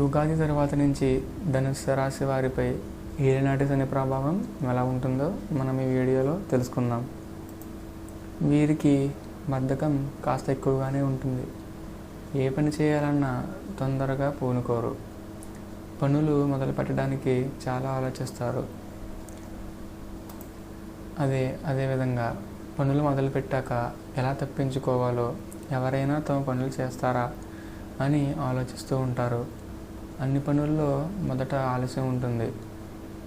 ఉగాది తర్వాత నుంచి ధనుస్సు రాశి వారిపై ఏలినాటి శని ప్రభావం ఎలా ఉంటుందో మనం ఈ వీడియోలో తెలుసుకుందాం. వీరికి బద్ధకం కాస్త ఎక్కువగానే ఉంటుంది. ఏ పని చేయాలన్నా తొందరగా పూనుకోరు. పనులు మొదలు పెట్టడానికి చాలా ఆలోచిస్తారు. అదే అదేవిధంగా పనులు మొదలుపెట్టాక ఎలా తప్పించుకోవాలో ఎవరైనా తమ పనులు చేస్తారా అని ఆలోచిస్తూ ఉంటారు. అన్ని పనుల్లో మొదట ఆలస్యం ఉంటుంది.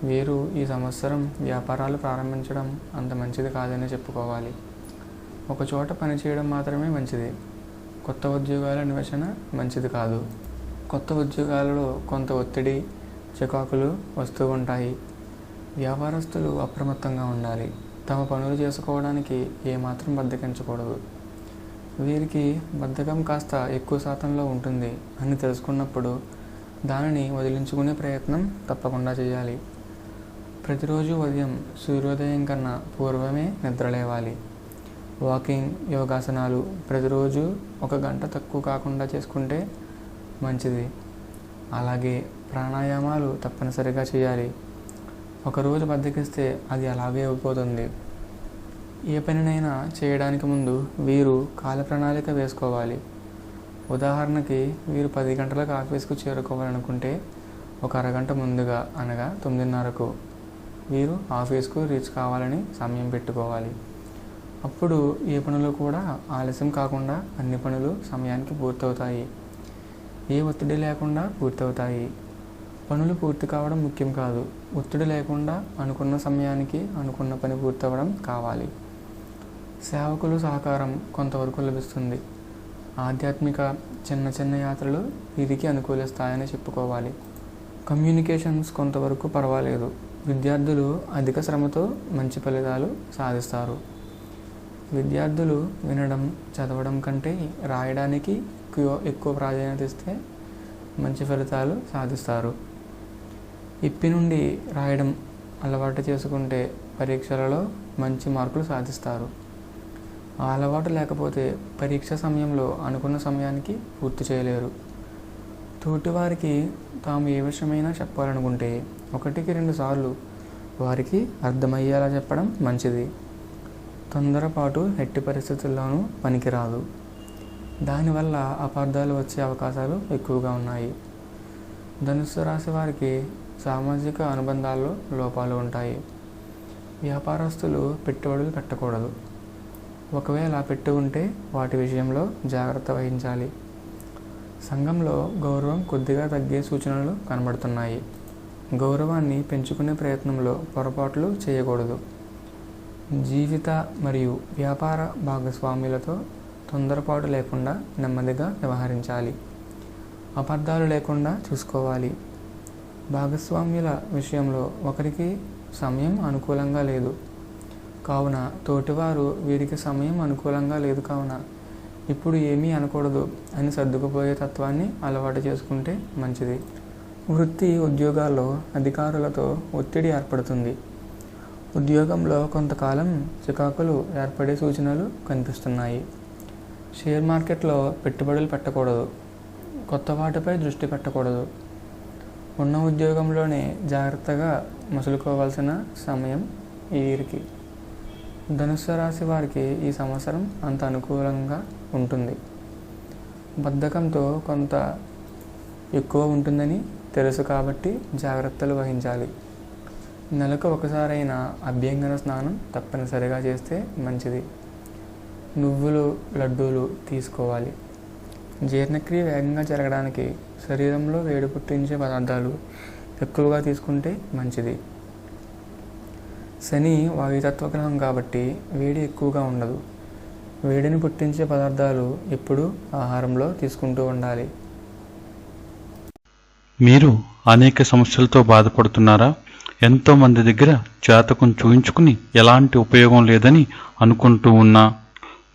వీరు ఈ సంవత్సరం వ్యాపారాలు ప్రారంభించడం అంత మంచిది కాదని చెప్పుకోవాలి. ఒకచోట పనిచేయడం మాత్రమే మంచిది. కొత్త ఉద్యోగాల అన్వేషణ మంచిది కాదు. కొత్త ఉద్యోగాలలో కొంత ఒత్తిడి చికాకులు వస్తూ ఉంటాయి. వ్యాపారస్తులు అప్రమత్తంగా ఉండాలి. తమ పనులు చేసుకోవడానికి ఏమాత్రం బద్దకించకూడదు. వీరికి బద్ధకం కాస్త ఎక్కువ శాతంలో ఉంటుంది అని తెలుసుకున్నప్పుడు దానిని వదిలించుకునే ప్రయత్నం తప్పకుండా చేయాలి. ప్రతిరోజు ఉదయం సూర్యోదయం కన్నా పూర్వమే నిద్రలేవాలి వాకింగ్ యోగాసనాలు ప్రతిరోజు ఒక గంట తక్కువ కాకుండా చేసుకుంటే మంచిది. అలాగే ప్రాణాయామాలు తప్పనిసరిగా చేయాలి. ఒకరోజు బద్దకిస్తే అది అలాగే అయిపోతుంది. ఏ పనినైనా చేయడానికి ముందు వీరు కాల ప్రణాళిక వేసుకోవాలి. ఉదాహరణకి వీరు పది గంటలకు ఆఫీస్కు చేరుకోవాలనుకుంటే ఒక అరగంట ముందుగా అనగా తొమ్మిదిన్నరకు వీరు ఆఫీస్కు రీచ్ కావాలని సమయం పెట్టుకోవాలి. అప్పుడు ఏ పనులు కూడా ఆలస్యం కాకుండా అన్ని పనులు సమయానికి పూర్తవుతాయి. ఏ ఒత్తిడి లేకుండా పూర్తవుతాయి. పనులు పూర్తి కావడం ముఖ్యం కాదు. ఒత్తిడి లేకుండా అనుకున్న సమయానికి అనుకున్న పని పూర్తవడం కావాలి. సేవకులు సహకారం కొంతవరకు లభిస్తుంది. ఆధ్యాత్మిక చిన్న చిన్న యాత్రలు వీరికి అనుకూలిస్తాయని చెప్పుకోవాలి. కమ్యూనికేషన్స్ కొంతవరకు పర్వాలేదు. విద్యార్థులు అధిక శ్రమతో మంచి ఫలితాలు సాధిస్తారు. విద్యార్థులు వినడం చదవడం కంటే రాయడానికి ఎక్కువ ఎక్కువ ప్రాధాన్యత ఇస్తే మంచి ఫలితాలు సాధిస్తారు. ఇప్పి నుండి రాయడం అలవాటు చేసుకుంటే పరీక్షలలో మంచి మార్కులు సాధిస్తారు. ఆ అలవాటు లేకపోతే పరీక్ష సమయంలో అనుకున్న సమయానికి పూర్తి చేయలేరు. తోటివారికి తాము ఏ విషయమైనా చెప్పాలనుకుంటే ఒకటికి రెండు సార్లు వారికి అర్థమయ్యేలా చెప్పడం మంచిది. తొందరపాటు ఎట్టి పరిస్థితుల్లోనూ పనికిరాదు. దానివల్ల అపార్థాలు వచ్చే అవకాశాలు ఎక్కువగా ఉన్నాయి. ధనుస్సు రాశి వారికి సామాజిక అనుబంధాల్లో లోపాలు ఉంటాయి. వ్యాపారస్తులు పెట్టుబడులు పెట్టకూడదు. ఒకవేళ పెట్టు ఉంటే వాటి విషయంలో జాగ్రత్త వహించాలి. సంఘంలో గౌరవం కొద్దిగా తగ్గే సూచనలు కనబడుతున్నాయి. గౌరవాన్ని పెంచుకునే ప్రయత్నంలో పొరపాట్లు చేయకూడదు. జీవిత మరియు వ్యాపార భాగస్వాములతో తొందరపాటు లేకుండా నెమ్మదిగా వ్యవహరించాలి. అబద్ధాలు లేకుండా చూసుకోవాలి. భాగస్వామ్యుల విషయంలో ఒకరికి సమయం అనుకూలంగా లేదు. కావున తోటివారు వీరికి సమయం అనుకూలంగా లేదు కావున ఇప్పుడు ఏమీ అనకూడదు అని సర్దుకుపోయే తత్వాన్ని అలవాటు చేసుకుంటే మంచిది. వృత్తి ఉద్యోగాల్లో అధికారులతో ఒత్తిడి ఏర్పడుతుంది. ఉద్యోగంలో కొంతకాలం చికాకులు ఏర్పడే సూచనలు కనిపిస్తున్నాయి. షేర్ మార్కెట్లో పెట్టుబడులు పెట్టకూడదు. కొత్త వాటిపై దృష్టి పెట్టకూడదు. ఉన్న ఉద్యోగంలోనే జాగ్రత్తగా మసులుకోవాల్సిన సమయం ఈ వీరికి. ధనుస్సు రాశి వారికి ఈ సంవత్సరం అంత అనుకూలంగా ఉంటుంది. బద్ధకంతో కొంత ఎక్కువ ఉంటుందని తెలుసు కాబట్టి జాగ్రత్తలు వహించాలి. నెలకు ఒకసారైనా అభ్యంగన స్నానం తప్పనిసరిగా చేస్తే మంచిది. నువ్వులు లడ్డూలు తీసుకోవాలి. జీర్ణక్రియ వేగంగా జరగడానికి శరీరంలో వేడి పుట్టించే పదార్థాలు ఎక్కువగా తీసుకుంటే మంచిది. శని వాయుతత్వ గ్రహం కాబట్టి వేడి ఎక్కువగా ఉండదు. వేడిని పుట్టించే పదార్థాలు ఎప్పుడూ ఆహారంలో తీసుకుంటూ ఉండాలి. మీరు అనేక సమస్యలతో బాధపడుతున్నారా? ఎంతో మంది దగ్గర జాతకం చూయించుకుని ఎలాంటి ఉపయోగం లేదని అనుకుంటూ ఉన్నా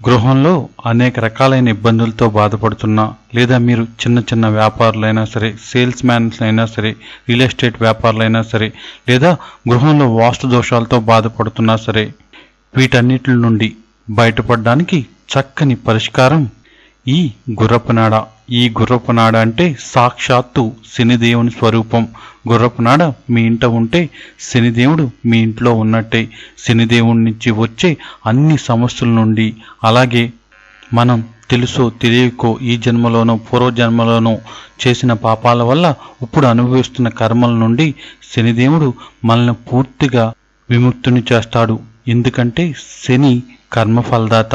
గృహంలో అనేక రకాలైన ఇబ్బందులతో బాధపడుతున్నా లేదా మీరు చిన్న చిన్న వ్యాపారులైనా సరే సేల్స్ మ్యాన్స్ అయినా సరే రియల్ ఎస్టేట్ వ్యాపారులైనా సరే లేదా గృహంలో వాస్తు దోషాలతో బాధపడుతున్నా సరే వీటన్నిటి నుండి బయటపడడానికి చక్కని పరిష్కారం ఈ గుర్రపునాడ ఈ గుర్రపు నాడ అంటే సాక్షాత్తు శనిదేవుని స్వరూపం. గుర్రపు నాడ మీ ఇంట ఉంటే శనిదేవుడు మీ ఇంట్లో ఉన్నట్టే. శనిదేవుడి నుంచి వచ్చే అన్ని సమస్యల నుండి. అలాగే మనం తెలుసో తెలియకో ఈ జన్మలోనో పూర్వజన్మలోనో చేసిన పాపాల వల్ల ఇప్పుడు అనుభవిస్తున్న కర్మల నుండి శనిదేవుడు మనల్ని పూర్తిగా విముక్తుని చేస్తాడు. ఎందుకంటే శని కర్మఫలదాత.